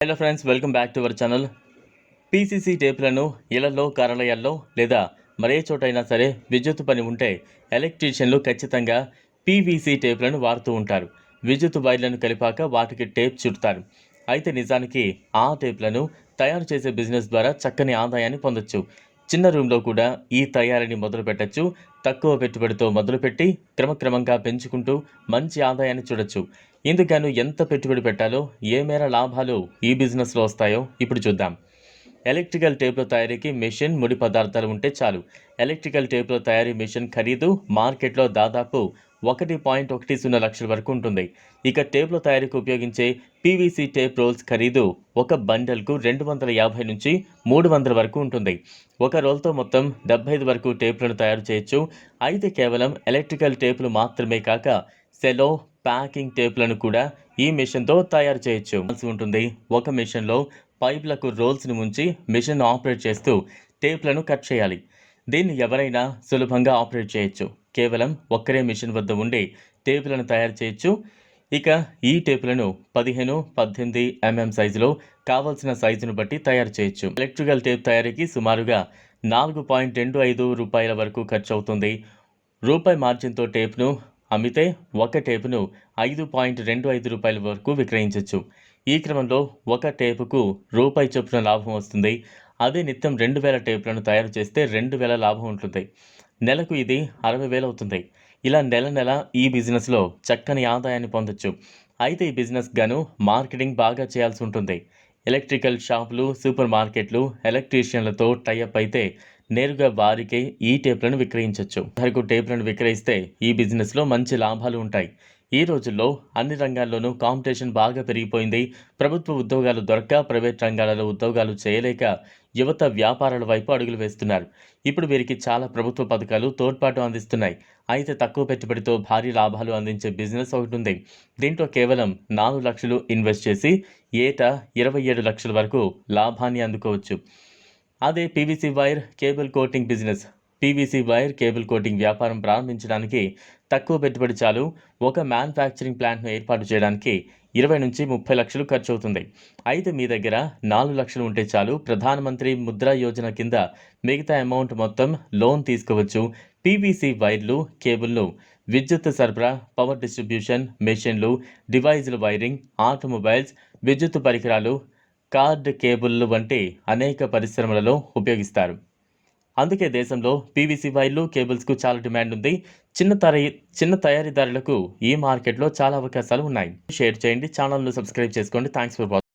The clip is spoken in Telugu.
Hello friends welcome back to our channel PCC టేపులను ఇళ్ళలో కార్యాలయాల్లో లేదా మరే చోటైనా సరే విద్యుత్ పని ఉంటే ఎలక్ట్రీషియన్లు ఖచ్చితంగా పీవీసీ టేపులను వాడుతూ ఉంటారు. విద్యుత్ వైర్లను కలిపాక వాటికి టేప్ చుడతారు. అయితే నిజానికి ఆ టేప్లను తయారు చేసే బిజినెస్ ద్వారా చక్కని ఆదాయాన్ని పొందొచ్చు. చిన్న రూమ్లో కూడా ఈ తయారీని మొదలు పెట్టచ్చు. తక్కువ పెట్టుబడితో మొదలుపెట్టి క్రమక్రమంగా పెంచుకుంటూ మంచి ఆదాయాన్ని చూడొచ్చు. ఇందుకను ఎంత పెట్టుబడి పెట్టాలో ఏ మేర లాభాలు ఈ బిజినెస్లో వస్తాయో ఇప్పుడు చూద్దాం. ఎలక్ట్రికల్ టేప్ల తయారీకి మెషిన్ ముడి పదార్థాలు ఉంటే చాలు. ఎలక్ట్రికల్ టేప్ల తయారీ మెషిన్ ఖరీదు మార్కెట్లో దాదాపు ఒకటి పాయింట్ ఒకటి సున్నా లక్షల వరకు ఉంటుంది. ఇక టేప్ల తయారీకి ఉపయోగించే పీవీసీ టేప్ రోల్స్ ఖరీదు ఒక బండల్కు రెండు వందల యాభై నుంచి మూడు వందల వరకు ఉంటుంది. ఒక రోల్తో మొత్తం డెబ్బై ఐదు వరకు టేప్లను తయారు చేయొచ్చు. అయితే కేవలం ఎలక్ట్రికల్ టేపులు మాత్రమే కాక సెలో ప్యాకింగ్ టేప్లను కూడా ఈ మిషన్తో తయారు చేయొచ్చు. ఉంటుంది. ఒక మిషన్లో పైప్లకు రోల్స్ని ముంచి మిషన్ ఆపరేట్ చేస్తూ టేప్లను కట్ చేయాలి. దీన్ని ఎవరైనా సులభంగా ఆపరేట్ చేయొచ్చు. కేవలం ఒక్కరే మిషన్ వద్ద ఉండి టేపులను తయారు చేయొచ్చు. ఇక ఈ టేపులను పదిహేను పద్దెనిమిది ఎంఎం సైజులో కావాల్సిన సైజును బట్టి తయారు చేయొచ్చు. ఎలక్ట్రికల్ టేప్ తయారీకి సుమారుగా నాలుగు పాయింట్ రెండు ఐదు రూపాయల వరకు ఖర్చు అవుతుంది రూపాయి మార్జిన్తో టేప్ను అమ్మితే ఒక టేపును ఐదు పాయింట్ రెండు ఐదు రూపాయల వరకు విక్రయించవచ్చు ఈ క్రమంలో ఒక టేపుకు రూపాయి చొప్పున లాభం వస్తుంది. అదే నిత్యం రెండు వేల టేపులను తయారు చేస్తే రెండు వేల లాభం ఉంటుంది. నెలకు ఇది అరవై వేలు అవుతుంది. ఇలా నెల నెల ఈ బిజినెస్లో చక్కని ఆదాయాన్ని పొందొచ్చు. అయితే ఈ బిజినెస్ గాను మార్కెటింగ్ బాగా చేయాల్సి ఉంటుంది. ఎలక్ట్రికల్ షాపులు సూపర్ మార్కెట్లు ఎలక్ట్రీషియన్లతో టైఅప్ అయితే నేరుగా వారికే ఈ టేప్లను విక్రయించవచ్చు ధరకు టేప్లను విక్రయిస్తే ఈ బిజినెస్లో మంచి లాభాలు ఉంటాయి. ఈ రోజుల్లో అన్ని రంగాల్లోనూ కాంపిటీషన్ బాగా పెరిగిపోయింది. ప్రభుత్వ ఉద్యోగాలు దొరక్క ప్రైవేట్ రంగాలలో ఉద్యోగాలు చేయలేక యువత వ్యాపారాల వైపు అడుగులు వేస్తున్నారు. ఇప్పుడు వీరికి చాలా ప్రభుత్వ పథకాలు తోడ్పాటు అందిస్తున్నాయి. అయితే తక్కువ పెట్టుబడితో భారీ లాభాలు అందించే బిజినెస్ ఒకటి ఉంది. దీంట్లో కేవలం నాలుగు లక్షలు ఇన్వెస్ట్ చేసి ఏటా ఇరవై ఏడు లక్షల వరకు లాభాన్ని అందుకోవచ్చు. అదే PVC wire cable coating business. PVC wire cable coating వ్యాపారం ప్రారంభించడానికి తక్కువ పెట్టుబడి చాలు. ఒక మ్యానుఫ్యాక్చరింగ్ ప్లాంట్ను ఏర్పాటు చేయడానికి ఇరవై నుంచి ముప్పై లక్షలు ఖర్చు అవుతుంది అయితే మీ దగ్గర నాలుగు లక్షలు ఉంటే చాలు. ప్రధానమంత్రి ముద్రా యోజన కింద మిగతా అమౌంట్ మొత్తం లోన్ తీసుకోవచ్చు. పీవీసీ వైర్లు కేబుల్ను విద్యుత్ సరఫరా పవర్ డిస్ట్రిబ్యూషన్ మెషిన్లు డివైజ్ల వైరింగ్ ఆటోమొబైల్స్ విద్యుత్ పరికరాలు కార్డ్ కేబుల్లు వంటి అనేక పరిశ్రమలలో ఉపయోగిస్తారు. అందుకే దేశంలో పీవీసీ వైర్లు కేబుల్స్కు చాలా డిమాండ్ ఉంది. చిన్న తర చిన్న తయారీదారులకు ఈ మార్కెట్లో చాలా అవకాశాలు ఉన్నాయి. షేర్ చేయండి ఛానల్ను సబ్స్క్రైబ్ చేసుకోండి. Thanks for watching